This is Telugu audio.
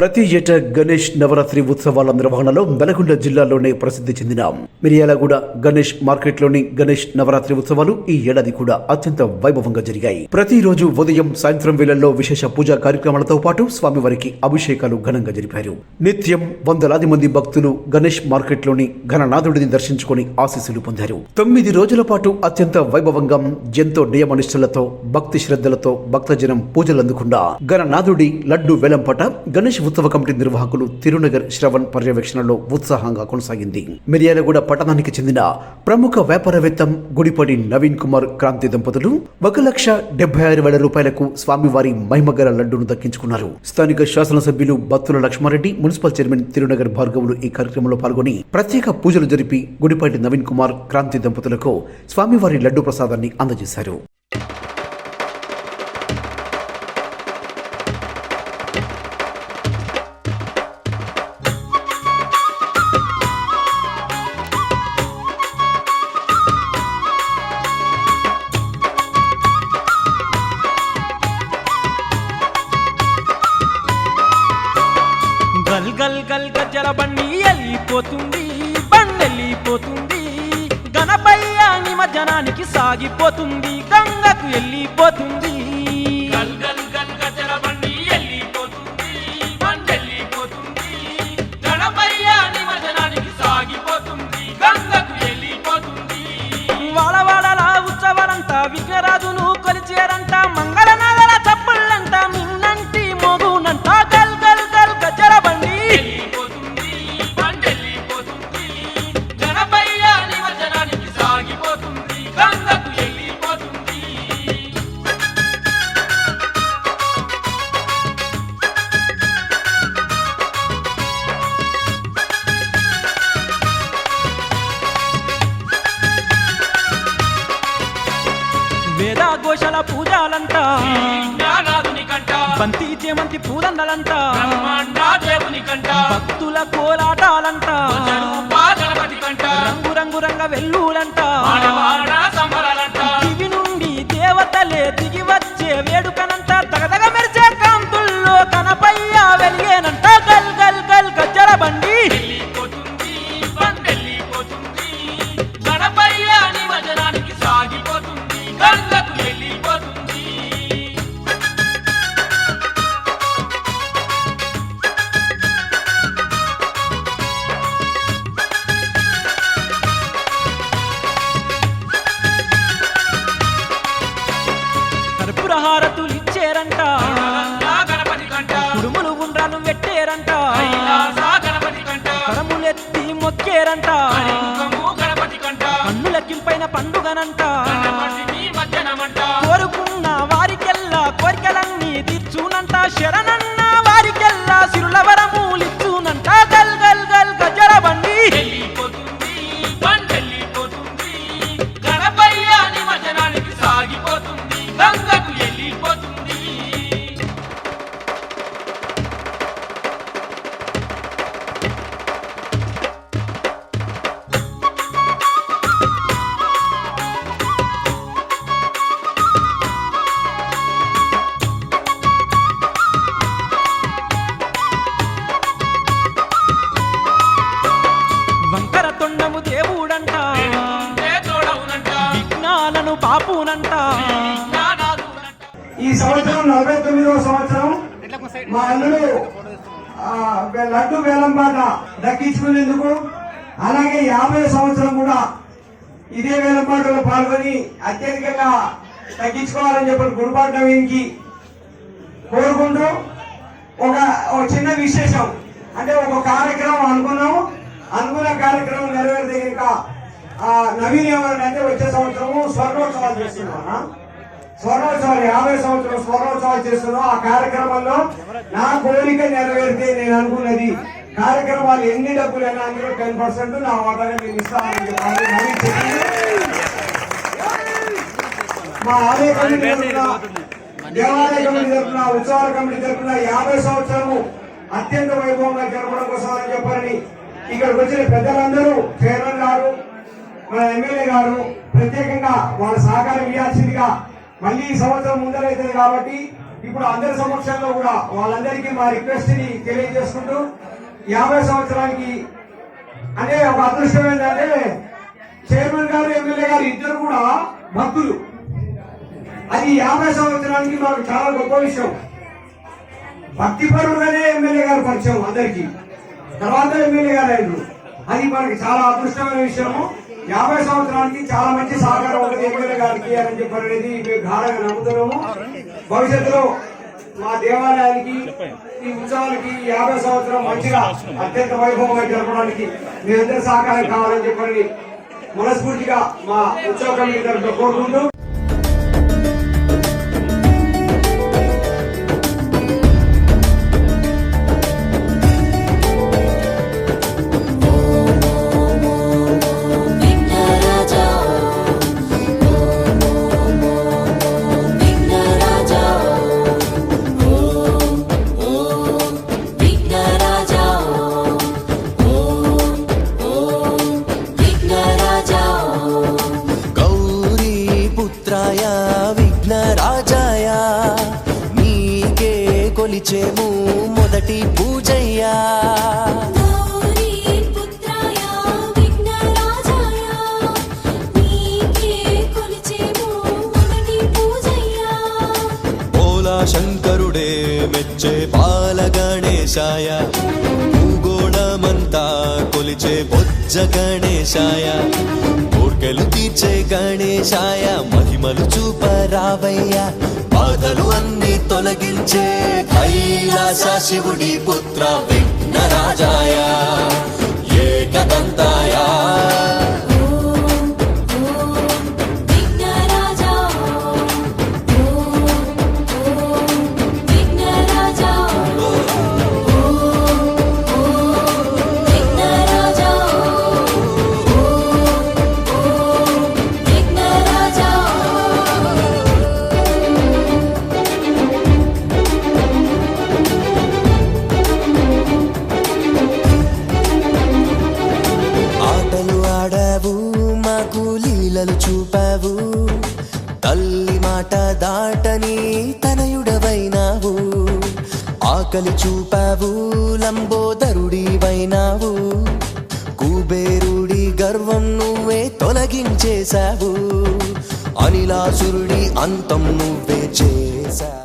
ప్రతి ఏటా గణేష్ నవరాత్రి ఉత్సవాల నిర్వహణలో నల్గొండ జిల్లాలోనే ప్రసిద్ధి చెందిన మిరియాలగూడ గణేష్ మార్కెట్లోని గణేష్ నవరాత్రి ఉత్సవాలు ఈ ఏడాది కూడా అత్యంత వైభవంగా జరిగాయి. ప్రతిరోజు ఉదయం సాయంత్రం వేళల్లో విశేష పూజా కార్యక్రమాలతో పాటు స్వామివారికి అభిషేకాలు ఘనంగా జరిపారు. నిత్యం వందలాది మంది భక్తులు గణేష్ మార్కెట్లోని ఘననాథుడిని దర్శించుకొని ఆశీస్సులు పొందారు. తొమ్మిది రోజుల పాటు అత్యంత వైభవంగా ఎంతో నియమనిష్టలతో భక్తి శ్రద్ధలతో భక్తజనం పూజలు అందుకుండా గణనాథుడి లడ్డు వెలంపట గణేష్ ఉత్సవ కమిటీ నిర్వాహకులు తిరునగర్ శ్రవణ్ పర్యవేక్షణలో ఉత్సాహంగా కొనసాగింది. మిర్యాలగూడ పట్టణానికి చెందిన ప్రముఖ వ్యాపారవేత్త గుడిపడి నవీన్ కుమార్ క్రాంతి దంపతులు ఒక లక్ష డెబ్బై ఆరు వేల రూపాయలకు స్వామివారి మహిమగల లడ్డును దక్కించుకున్నారు. స్థానిక శాసనసభ్యులు బత్తుల లక్ష్మారెడ్డి మున్సిపల్ చైర్మన్ తిరునగర్ భార్గవులు ఈ కార్యక్రమంలో పాల్గొని ప్రత్యేక పూజలు జరిపి గుడిపాటి నవీన్ కుమార్ క్రాంతి దంపతులకు స్వామివారి లడ్డు ప్రసాదాన్ని అందజేశారు. గల్ గల్ గజ్జల బండి వెళ్ళిపోతుంది బండి వెళ్ళిపోతుంది గణపయ్య నిమజ్జనానికి సాగిపోతుంది గంగకు వెళ్ళిపోతుంది బంతి చేమంతి పూదండలంట. భక్తుల కోలాటాలంట. రంగు రంగు రంగ వెల్లులంట మా అల్లుడు లడ్డు లడ్డు వేలంపాట దక్కించుకునేందుకు అలాగే యాభై సంవత్సరం కూడా ఇదే వేలంపాటలో పాల్గొని అత్యధికంగా తగ్గించుకోవాలని చెప్పి గురుపాటి నవీన్కి కోరుకుంటూ ఒక ఒక చిన్న విశేషం. అంటే ఒక కార్యక్రమం అనుకున్నాము అనుకున్న కార్యక్రమం నెరవేరితే కనుక ఆ, నవీన్ ఏమన్నా అంటే వచ్చే సంవత్సరము స్వర్ణోత్సవాలు చేస్తున్నాం స్వర్ణోత్సవాలు యాభై సంవత్సరం స్వర్ణోత్సవాలు చేస్తున్నాం ఆ కార్యక్రమంలో నా కోరిక నెరవేరితే నేను అనుకున్నది కార్యక్రమాలు ఎన్ని డబ్బులైనా అందులో టెన్ పర్సెంట్ నా వాటాగా నేను ఇస్తానని చెప్పాలి చెప్పింది. మా ఆలయ కమిటీ దేవాలయ కమిటీ తరఫున ఉత్సవాల కమిటీ తరఫున యాభై సంవత్సరము అత్యంత వైభవంగా జరపడం కోసం అని చెప్పారని ఇక్కడికి వచ్చిన పెద్దలందరూ చైర్మన్ గారు మన ఎమ్మెల్యే గారు ప్రత్యేకంగా వాళ్ళ సహకారం ఇవ్వాల్సిందిగా మళ్ళీ ఈ సంవత్సరం ముందరైతుంది కాబట్టి ఇప్పుడు అందరి సమక్షంలో కూడా వాళ్ళందరికీ మా రిక్వెస్ట్ని తెలియజేసుకుంటూ యాభై సంవత్సరానికి అంటే ఒక అదృష్టం ఏంటంటే చైర్మన్ గారు ఎమ్మెల్యే గారు ఇద్దరు కూడా భక్తులు. అది యాభై సంవత్సరానికి మాకు చాలా గొప్ప విషయం. భక్తి పరుడుగానే ఎమ్మెల్యే గారు పరిచయం అందరికీ. తర్వాత ఎమ్మెల్యే గారు అయినారు. అది మనకి చాలా అదృష్టమైన విషయము. యాభై సంవత్సరానికి చాలా మంచి సహకారం ఉంటుంది ఎమ్మెల్యే గారికి అని చెప్పారు అనేది మేము ఘారంగా నమ్ముతున్నాము. భవిష్యత్తులో మా దేవాలయానికి ఈ ఉత్సవాలకి యాభై సంవత్సరం మంచిగా అత్యంత వైభవంగా జరపడానికి మీ అందరి సహకారం కావాలని చెప్పని మనస్ఫూర్తిగా మా ఉత్సవ కమిటీ తరఫున కోరుకుంటూ మొదటి పూజయ్యా. శంకరుడే మెచ్చే బాల గణేశాయ భూగోళమంతా కొలిచే బొజ్జ గణేశాయ కోర్కెలు గణేశాయ మహిమలు చూపరావయ్య బాధలు అన్ని తొలగించే కైలాస శివుడి పుత్ర విఘ్నరాజాయ ఏకదంతాయ. మాట దాటని తనయుడవైనావు. ఆకలి చూపావు లంబోదరుడివైనావు. కుబేరుడి గర్వం నువ్వే తొలగించేశావు. అనిలాసురుడి అంతం నువ్వే చేశావు.